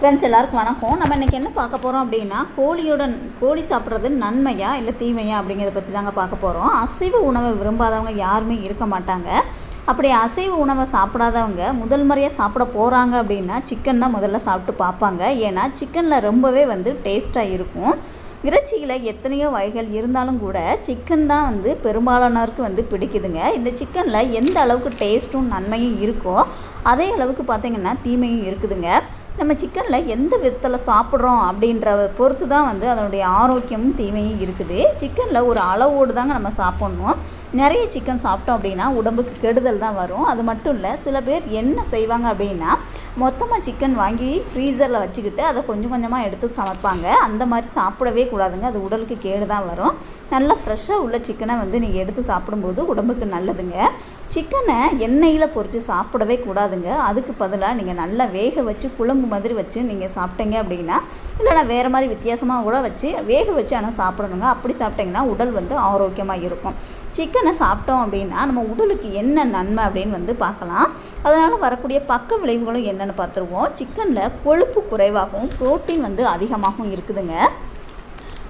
Friends எல்லாருக்கும் வணக்கம். நம்ம இன்றைக்கி என்ன பார்க்க போகிறோம் அப்படின்னா கோழியோட கோழி சாப்பிட்றது நன்மையா இல்லை தீமையா அப்படிங்கிறத பற்றி தாங்க பார்க்க போகிறோம் அசைவ உணவை விரும்பாதவங்க யாருமே இருக்க மாட்டாங்க. அப்படி அசைவ உணவை சாப்பிடாதவங்க முதல் முறையாக சாப்பிட போகிறாங்க அப்படின்னா சிக்கன் தான் முதல்ல சாப்பிட்டு பார்ப்பாங்க. ஏன்னா சிக்கனில் ரொம்பவே வந்து டேஸ்ட்டாக இருக்கும். இறைச்சியில் எத்தனையோ வகைகள் இருந்தாலும் கூட சிக்கன் தான் வந்து பெரும்பாலானோருக்கு வந்து பிடிக்குதுங்க. இந்த சிக்கனில் எந்த அளவுக்கு டேஸ்ட்டும் நன்மையும் இருக்கோ அதே அளவுக்கு பார்த்திங்கன்னா தீமையும் இருக்குதுங்க. நம்ம சிக்கனில் எந்த விதத்தில் சாப்பிட்றோம் அப்படின்ற பொறுத்து தான் வந்து அதனுடைய ஆரோக்கியமும் தீமையும் இருக்குது. சிக்கனில் ஒரு அளவோடு தாங்க நம்ம சாப்பிட்ணும். நிறைய சிக்கன் சாப்பிட்டோம் அப்படின்னா உடம்புக்கு கெடுதல் தான் வரும். அது மட்டும் இல்லை சில பேர் என்ன செய்வாங்க அப்படின்னா மொத்தமாக சிக்கன் வாங்கி ஃப்ரீசரில் வச்சுக்கிட்டு அதை கொஞ்சம் கொஞ்சமாக எடுத்து சமைப்பாங்க. அந்த மாதிரி சாப்பிடவே கூடாதுங்க. அது உடலுக்கு கேடு தான் வரும். நல்லா ஃப்ரெஷ்ஷாக உள்ள சிக்கனை வந்து நீங்கள் எடுத்து சாப்பிடும்போது உடம்புக்கு நல்லதுங்க. சிக்கனை எண்ணெயில் பொரித்து சாப்பிடவே கூடாதுங்க. அதுக்கு பதிலாக நீங்கள் நல்லா வேக வச்சு குழம்பு மாதிரி வச்சு நீங்கள் சாப்பிட்டீங்க அப்படின்னா இல்லைனா வேறு மாதிரி வித்தியாசமாக கூட வச்சு வேக வச்சு ஆனால் சாப்பிடணுங்க. அப்படி சாப்பிட்டிங்கன்னா உடல் வந்து ஆரோக்கியமாக இருக்கும். சிக்கனை சாப்பிட்டோம் அப்படின்னா நம்ம உடலுக்கு என்ன நன்மை அப்படின்னு வந்து பார்க்கலாம். அதனால் வரக்கூடிய பக்க விளைவுகளும் என்னென்னு பார்த்துருவோம். சிக்கனில் கொழுப்பு குறைவாகவும் புரோட்டீன் வந்து அதிகமாகவும் இருக்குதுங்க.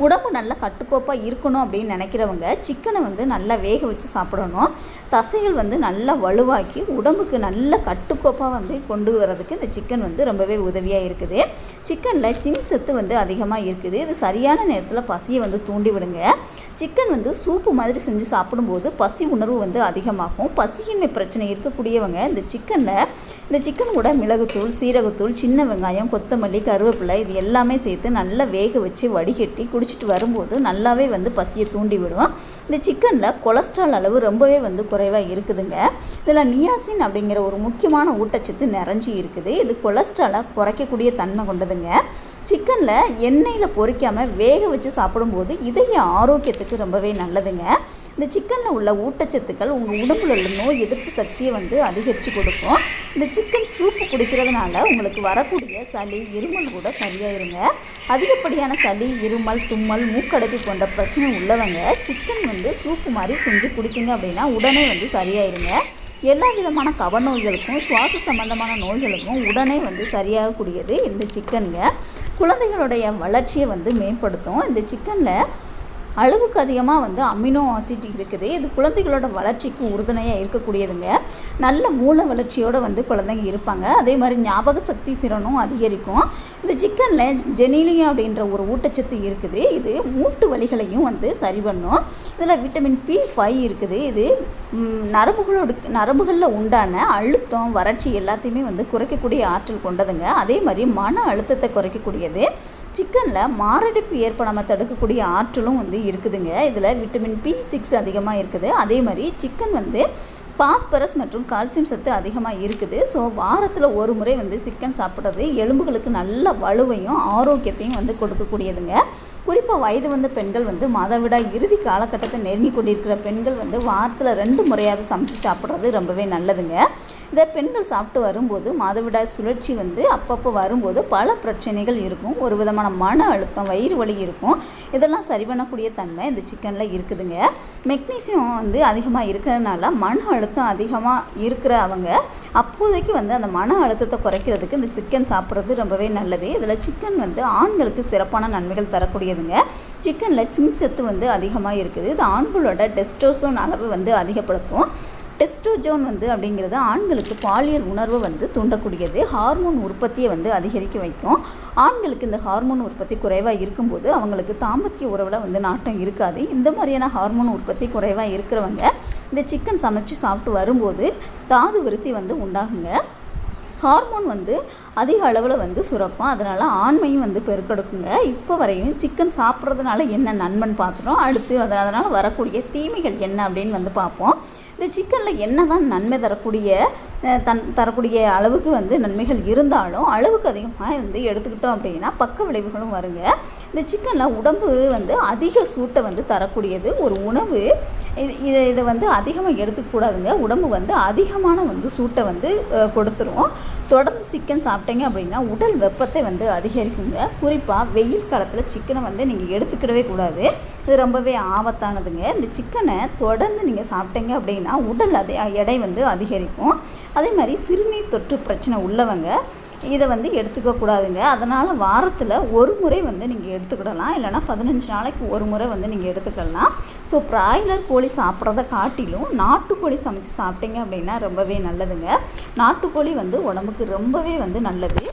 உடம்பு நல்லா கட்டுக்கோப்பாக இருக்கணும் அப்படின்னு நினைக்கிறவங்க சிக்கனை வந்து நல்லா வேக வச்சு சாப்பிடணும். தசைகள் வந்து நல்லா வலுவாக்கி உடம்புக்கு நல்ல கட்டுக்கோப்பாக வந்து கொண்டு வரதுக்கு இந்த சிக்கன் வந்து ரொம்பவே உதவியாக இருக்குது. சிக்கனில் சின் சத்து வந்து அதிகமாக இருக்குது. இது சரியான நேரத்தில் பசியை வந்து தூண்டி விடுங்க. சிக்கன் வந்து சூப்பு மாதிரி செஞ்சு சாப்பிடும்போது பசி உணர்வு வந்து அதிகமாகும். பசியின்மை பிரச்சனை இருக்கக்கூடியவங்க இந்த சிக்கனில் இந்த சிக்கன் கூட மிளகுத்தூள் சீரகத்தூள் சின்ன வெங்காயம் கொத்தமல்லி கருவேப்பிலை இது எல்லாமே சேர்த்து நல்லா வேக வச்சு வடிகட்டி குடிச்சிட்டு வரும்போது நல்லாவே வந்து பசியை தூண்டி விடும். இந்த சிக்கனில் கொலஸ்ட்ரால் அளவு ரொம்பவே வந்து குறைவாக இருக்குதுங்க. இதில் நியாசின் அப்படிங்கிற ஒரு முக்கியமான ஊட்டச்சத்து நிறைஞ்சி இருக்குது. இது கொலஸ்ட்ராலை குறைக்கக்கூடிய தன்மை கொண்டதுங்க. சிக்கனில் எண்ணெயில் பொரிக்காமல் வேக வச்சு சாப்பிடும்போது இதய ஆரோக்கியத்துக்கு ரொம்பவே நல்லதுங்க. இந்த சிக்கனில் உள்ள ஊட்டச்சத்துக்கள் உங்கள் உடம்புல உள்ள நோய் எதிர்ப்பு சக்தியை வந்து அதிகரித்து கொடுக்கும். இந்த சிக்கன் சூப்பு குடிக்கிறதுனால உங்களுக்கு வரக்கூடிய சளி இருமல் கூட சரியாயிருங்க. அதிகப்படியான சளி இருமல் தும்மல் மூக்கடைப்பு போன்ற பிரச்சனை உள்ளவங்க சிக்கன் வந்து சூப்பு மாதிரி செஞ்சு குடிச்சிங்க அப்படின்னா உடனே வந்து சரியாயிருங்க. எல்லா விதமான கவநோய்களுக்கும் சுவாச சம்பந்தமான நோய்களுக்கும் உடனே வந்து சரியாகக்கூடியது இந்த சிக்கனுங்க குழந்தைகளுடைய வளர்ச்சியை வந்து மேம்படுத்தும். இந்த சிக்கனில் அளவுக்கு அதிகமாக வந்து அமினோ ஆசிட் இருக்குது. இது குழந்தைகளோட வளர்ச்சிக்கு உறுதுணையாக இருக்கக்கூடியதுங்க. நல்ல மூல வளர்ச்சியோடு வந்து குழந்தைங்க இருப்பாங்க. அதே மாதிரி ஞாபக சக்தி திறனும் அதிகரிக்கும். இந்த சிக்கனில் ஜெனிலியா அப்படின்ற ஒரு ஊட்டச்சத்து இருக்குது. இது மூட்டு வலிகளையும் வந்து சரி பண்ணும். இதில் விட்டமின் பி ஃபைவ் இருக்குது. இது நரம்புகளோட நரம்புகளில் உண்டான அழுத்தம் வறட்சி எல்லாத்தையுமே வந்து குறைக்கக்கூடிய ஆற்றல் கொண்டதுங்க. அதே மாதிரி மன அழுத்தத்தை குறைக்கக்கூடியது. சிக்கனில் மாரடைப்பு ஏற்படாமல் தடுக்கக்கூடிய ஆற்றலும் வந்து இருக்குதுங்க. இதில் விட்டமின் பி சிக்ஸ் அதிகமாக இருக்குது. அதே மாதிரி சிக்கன் வந்து பாஸ்பரஸ் மற்றும் கால்சியம் சத்து அதிகமாக இருக்குது. ஸோ வாரத்தில் ஒரு முறை வந்து சிக்கன் சாப்பிட்றது எலும்புகளுக்கு நல்ல வலுவையும் ஆரோக்கியத்தையும் வந்து கொடுக்கக்கூடியதுங்க. குறிப்பாக வயது வந்த பெண்கள் வந்து மாதவிடாய் இறுதி காலகட்டத்தை நெருங்கி கொண்டிருக்கிற பெண்கள் வந்து வாரத்தில் ரெண்டு முறையாவது சமைச்சு சாப்பிட்றது ரொம்பவே நல்லதுங்க. இதை பெண்கள் சாப்பிட்டு வரும்போது மாதவிடாய் சுழற்சி வந்து அப்பப்போ வரும்போது பல பிரச்சனைகள் இருக்கும். ஒரு விதமான மன அழுத்தம் வயிறு வலி இருக்கும். இதெல்லாம் சரி பண்ணக்கூடிய தன்மை இந்த சிக்கனில் இருக்குதுங்க. மெக்னீசியம் வந்து அதிகமாக இருக்கிறதுனால மன அழுத்தம் அதிகமாக இருக்கிற அவங்க அப்போதைக்கு வந்து அந்த மன அழுத்தத்தை குறைக்கிறதுக்கு இந்த சிக்கன் சாப்பிட்றது ரொம்பவே நல்லது. இதில் சிக்கன் வந்து ஆண்களுக்கு சிறப்பான நன்மைகள் தரக்கூடியதுங்க. சிக்கனில் சிங் சத்து வந்து அதிகமாக இருக்குது. இது ஆண்களோட டெஸ்டோசோன் அளவு வந்து அதிகப்படுத்தும். டெஸ்டோஜோன் வந்து அப்படிங்கிறது ஆண்களுக்கு பாலியல் உணர்வை வந்து தூண்டக்கூடியது. ஹார்மோன் உற்பத்தியை வந்து அதிகரிக்க வைக்கும். ஆண்களுக்கு இந்த ஹார்மோன் உற்பத்தி குறைவாக இருக்கும்போது அவங்களுக்கு தாம்பத்திய உறவில் வந்து நாட்டம் இருக்காது. இந்த மாதிரியான ஹார்மோன் உற்பத்தி குறைவாக இருக்கிறவங்க இந்த சிக்கன் சமைச்சு சாப்பிட்டு வரும்போது தாது விருத்தி வந்து உண்டாகுங்க. ஹார்மோன் வந்து அதிக அளவில் வந்து சுரக்கும். அதனால் ஆண்மையும் வந்து பெருக்கெடுக்குங்க. இப்போ வரையும் சிக்கன் சாப்பிட்றதுனால என்ன நண்பன் பார்த்துட்டோம். அடுத்து அதனால் வரக்கூடிய தீமைகள் என்ன அப்படின்னு வந்து பார்ப்போம். இந்த சிக்கனில் என்ன தான் நன்மை தரக்கூடிய தன் தரக்கூடிய அளவுக்கு வந்து நன்மைகள் இருந்தாலும் அளவுக்கு அதிகமாக வந்து எடுத்துக்கிட்டோம் அப்படின்னா பக்க விளைவுகளும் வருங்க. இந்த சிக்கனில் உடம்பு வந்து அதிக சூட்டை வந்து தரக்கூடியது. ஒரு உணவு இது இதை இதை வந்து அதிகமாக எடுத்துக்கூடாதுங்க. உடம்பு வந்து அதிகமான வந்து சூட்டை வந்து கொடுத்துரும். தொடர்ந்து சிக்கன் சாப்பிட்டீங்க அப்படின்னா உடல் வெப்பத்தை வந்து அதிகரிக்குங்க. குறிப்பாக வெயில் காலத்தில் சிக்கனை வந்து நீங்கள் எடுத்துக்கிடவே கூடாது. இது ரொம்பவே ஆபத்தானதுங்க. இந்த சிக்கனை தொடர்ந்து நீங்கள் சாப்பிட்டீங்க அப்படின்னா உடல் அதே எடை வந்து அதிகரிக்கும். அதே மாதிரி சிறுநீர் தொற்று பிரச்சனை உள்ளவங்க இதை வந்து எடுத்துக்கக்கூடாதுங்க அதனால் வாரத்தில் ஒரு முறை வந்து நீங்கள் எடுத்துக்கிடலாம். இல்லைனா பதினஞ்சு நாளைக்கு ஒரு முறை வந்து நீங்கள் எடுத்துக்கலாம். ஸோ ப்ராய்லர் கோழி சாப்பிட்றத காட்டிலும் நாட்டுக்கோழி சமைச்சு சாப்பிட்டீங்க அப்படின்னா ரொம்பவே நல்லதுங்க. நாட்டுக்கோழி வந்து உடம்புக்கு ரொம்பவே வந்து நல்லது.